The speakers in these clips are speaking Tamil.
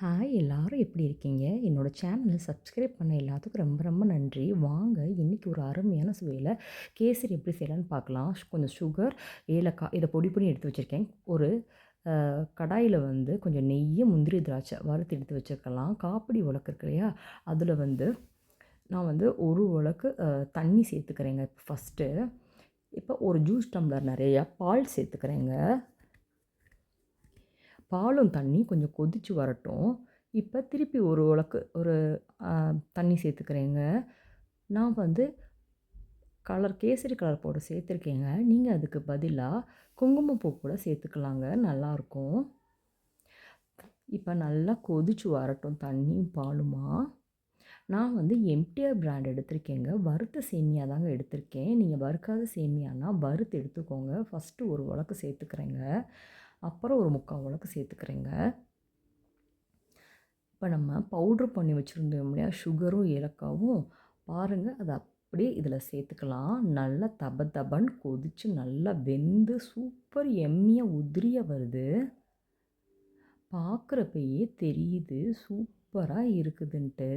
ஹாய் எல்லாரும் எப்படி இருக்கீங்க? என்னோடய சேனலை சப்ஸ்கிரைப் பண்ண எல்லாத்துக்கும் ரொம்ப ரொம்ப நன்றி. வாங்க இன்றைக்கி ஒரு அருமையான சுவையில் கேசரி எப்படி செய்யலான்னு பார்க்கலாம். கொஞ்சம் சுகர் ஏலக்காய் இதை பொடி பண்ணி எடுத்து வச்சுருக்கேன். ஒரு கடாயில் வந்து கொஞ்சம் நெய்யை முந்திரி திராட்சை வறுத்து எடுத்து வச்சுருக்கலாம். காப்படி உலக்கு இருக்கு இல்லையா? அதில் வந்து நான் வந்து ஒரு உலக்கு தண்ணி சேர்த்துக்கிறேங்க. ஃபஸ்ட்டு இப்போ ஒரு ஜூஸ் டம்ளர் நிறையா பால் சேர்த்துக்கிறேங்க. பாலும் தண்ணி கொஞ்சம் கொதித்து வரட்டும். இப்போ திருப்பி ஒரு உலக்கு ஒரு தண்ணி சேர்த்துக்கிறேங்க. நான் வந்து கலர் கேசரி கலர் போட சேர்த்துருக்கேங்க. நீங்கள் அதுக்கு பதிலாக குங்குமப்பூ கூட சேர்த்துக்கலாங்க. நல்லாயிருக்கும் இப்போ நல்லா கொதிச்சு வரட்டும் தண்ணியும் பாலுமா. நான் வந்து எம்டிஆர் பிராண்ட் எடுத்திருக்கேங்க. வறுத்த சேமியா தாங்க எடுத்திருக்கேன். நீங்கள் வறுக்காத சேமியானா வறுத்து எடுத்துக்கோங்க. ஃபஸ்ட்டு ஒரு உலக்கு சேர்த்துக்கிறேங்க. அப்புறம் ஒரு முக்கால் உலக்கு சேர்த்துக்கிறேங்க. இப்போ நம்ம பவுட்ரு பண்ணி வச்சுருந்தோம் இல்லையா? சுகரும் ஏலக்காவும். பாருங்கள் அதை அப்படியே இதில் சேர்த்துக்கலாம். நல்லா தப தபன்னு கொதித்து நல்லா வெந்து சூப்பர் எம்மியாக உதிரியாக வருது. பார்க்குறப்பயே தெரியுது சூப்பராக இருக்குதுன்ட்டு.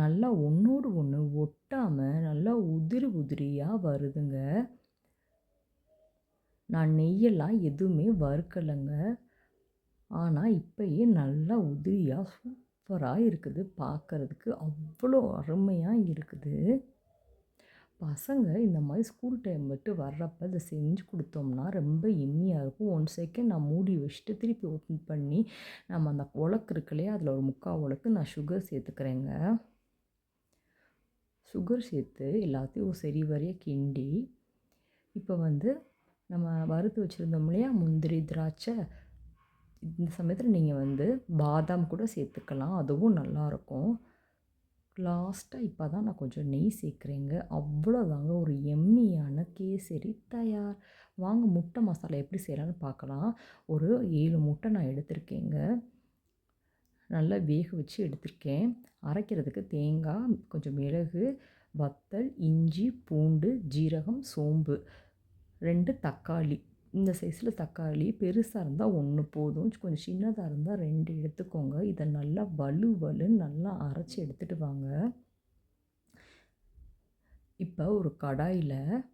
நல்லா ஒன்றோடு ஒன்று ஒட்டாமல் நல்லா உதிரி உதிரியாக வருதுங்க. நான் நெய்யெல்லாம் எதுவுமே வறுக்கலைங்க. ஆனால் இப்போயே நல்லா உதிரியாக சூப்பராக இருக்குது பார்க்குறதுக்கு அவ்வளோ அருமையாக இருக்குது. பசங்க இந்த மாதிரி ஸ்கூல் டைம் விட்டு வர்றப்ப இதை செஞ்சு கொடுத்தோம்னா ரொம்ப எம்மியாக இருக்கும். ஒன் செகண்ட் நான் மூடி வச்சுட்டு திருப்பி ஓப்பன் பண்ணி நம்ம அந்த உலக்கு இருக்குல்லையே அதில் ஒரு முக்கால் உலக்கு நான் சுகர் சேர்த்துக்கிறேங்க. சுகர் சேர்த்து எல்லாத்தையும் சரி வரைய கிண்டி இப்போ வந்து நம்ம வறுத்து வச்சுருந்தோம் இல்லையா முந்திரி திராட்சை இந்த சமயத்தில் நீங்கள் வந்து பாதாம் கூட சேர்த்துக்கலாம். அதுவும் நல்லாயிருக்கும். லாஸ்ட்டாக இப்போ தான் நான் கொஞ்சம் நெய் சேர்க்குறேங்க. அவ்வளோதாங்க ஒரு எம்மியான கேசரி தயார். வாங்க முட்டை மசாலா எப்படி செய்யலான்னு பார்க்கலாம். ஒரு ஏழு முட்டை நான் எடுத்திருக்கேங்க. நல்லா வேக வச்சு எடுத்திருக்கேன். அரைக்கிறதுக்கு தேங்காய் கொஞ்சம் மிளகு வத்தல் இஞ்சி பூண்டு ஜீரகம் சோம்பு. ரெண்டு தக்காளி. இந்த சைஸில் தக்காளி பெருசாக இருந்தால் ஒன்று போதும். கொஞ்சம் சின்னதாக இருந்தால் ரெண்டு எடுத்துக்கோங்க. இதை நல்லா வலு வலுன்னு நல்லா அரைச்சி எடுத்துகிட்டு வாங்க. இப்போ ஒரு கடாயில்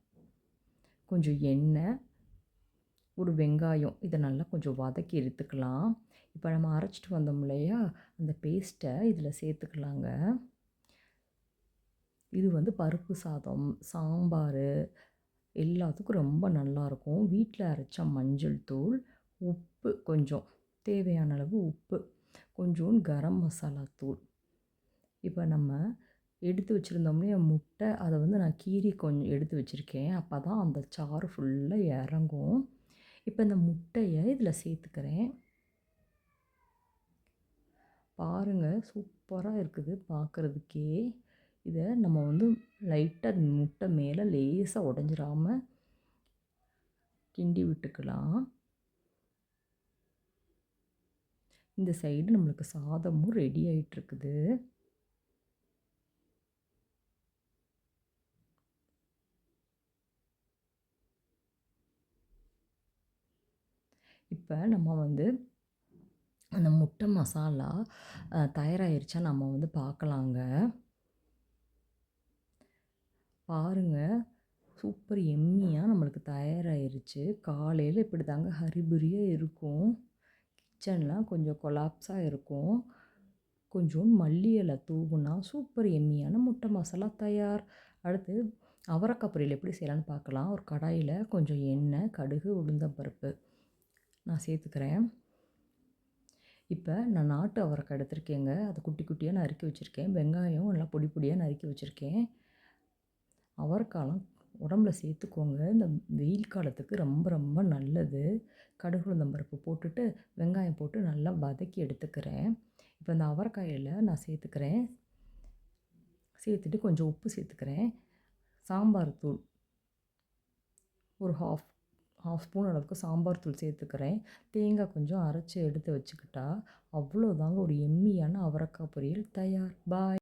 கொஞ்சம் எண்ணெய் ஒரு வெங்காயம் இதை நல்லா கொஞ்சம் வதக்கி எடுத்துக்கலாம். இப்போ நம்ம அரைச்சிட்டு வந்தோம் இல்லையா? அந்த பேஸ்ட்டை இதில் சேர்த்துக்கலாங்க. இது வந்து பருப்பு சாதம் சாம்பார் எல்லாத்துக்கும் ரொம்ப நல்லாயிருக்கும் வீட்டில் அரைச்ச மஞ்சள் தூள் உப்பு கொஞ்சம். தேவையான அளவு உப்பு கொஞ்சோண்டு கரம் மசாலா தூள். இப்போ நம்ம எடுத்து வச்சுருந்தோம்னே முட்டை அதை வந்து நான் கீரி கொஞ்சம் எடுத்து வச்சுருக்கேன். அப்போ தான் அந்த சாறு ஃபுல்லாக இறங்கும். இப்போ இந்த முட்டையை இதில் சேர்த்துக்கிறேன். பாருங்கள் சூப்பராக இருக்குது பார்க்குறதுக்கே இதை நம்ம வந்து லைட்டாக முட்டை மேலே லேசாக உடஞ்சிடாமல் கிண்டி விட்டுக்கலாம். இந்த சைடு நம்மளுக்கு சாதமும் ரெடி ஆகிட்டுருக்குது இப்போ நம்ம வந்து அந்த முட்டை மசாலா தயாராகிருச்சா நம்ம வந்து பார்க்கலாங்க பாருங்கள் சூப்பர் எம்மியாக நம்மளுக்கு தயாராகிருச்சு காலையில் இப்படி தாங்க ஹரிபுரியாக இருக்கும். கிச்சன்லாம் கொஞ்சம் கொலாப்ஸாக இருக்கும். கொஞ்சம் மல்லி இலை தூவுனா சூப்பர் எம்மியான முட்டை மசாலா தயார். அடுத்து அவரக்காய் பொரியல் எப்படி செய்யலான்னு பார்க்கலாம். ஒரு கடாயில் கொஞ்சம் எண்ணெய் கடுகு உளுந்தம்பருப்பு நான் சேர்த்துக்கிறேன். இப்போ நான் நாட்டு அவரக்காய் எடுத்திருக்கேங்க. அதை குட்டி குட்டியாக நறுக்கி வச்சுருக்கேன். வெங்காயம் நல்லா பொடி பொடியாக நறுக்கி வச்சுருக்கேன். அவரைக்காலாம் உடம்புல சேர்த்துக்கோங்க. இந்த வெயில் காலத்துக்கு ரொம்ப ரொம்ப நல்லது. கடுகு உளுந்தம்பருப்பு போட்டுட்டு வெங்காயம் போட்டு நல்லா வதக்கி எடுத்துக்கிறேன். இப்போ இந்த அவரைக்காயில் நான் சேர்த்துக்கிறேன். சேர்த்துட்டு கொஞ்சம் உப்பு சேர்த்துக்கிறேன். சாம்பார் தூள். ஒரு ஹாஃப் ஹாஃப் ஸ்பூன் அளவுக்கு சாம்பார் தூள் சேர்த்துக்கிறேன். தேங்காய் கொஞ்சம் அரைச்சி எடுத்து வச்சுக்கிட்டா அவ்வளோதாங்க ஒரு எம்மியான அவரைக்காய் பொரியல். தயார். பாய்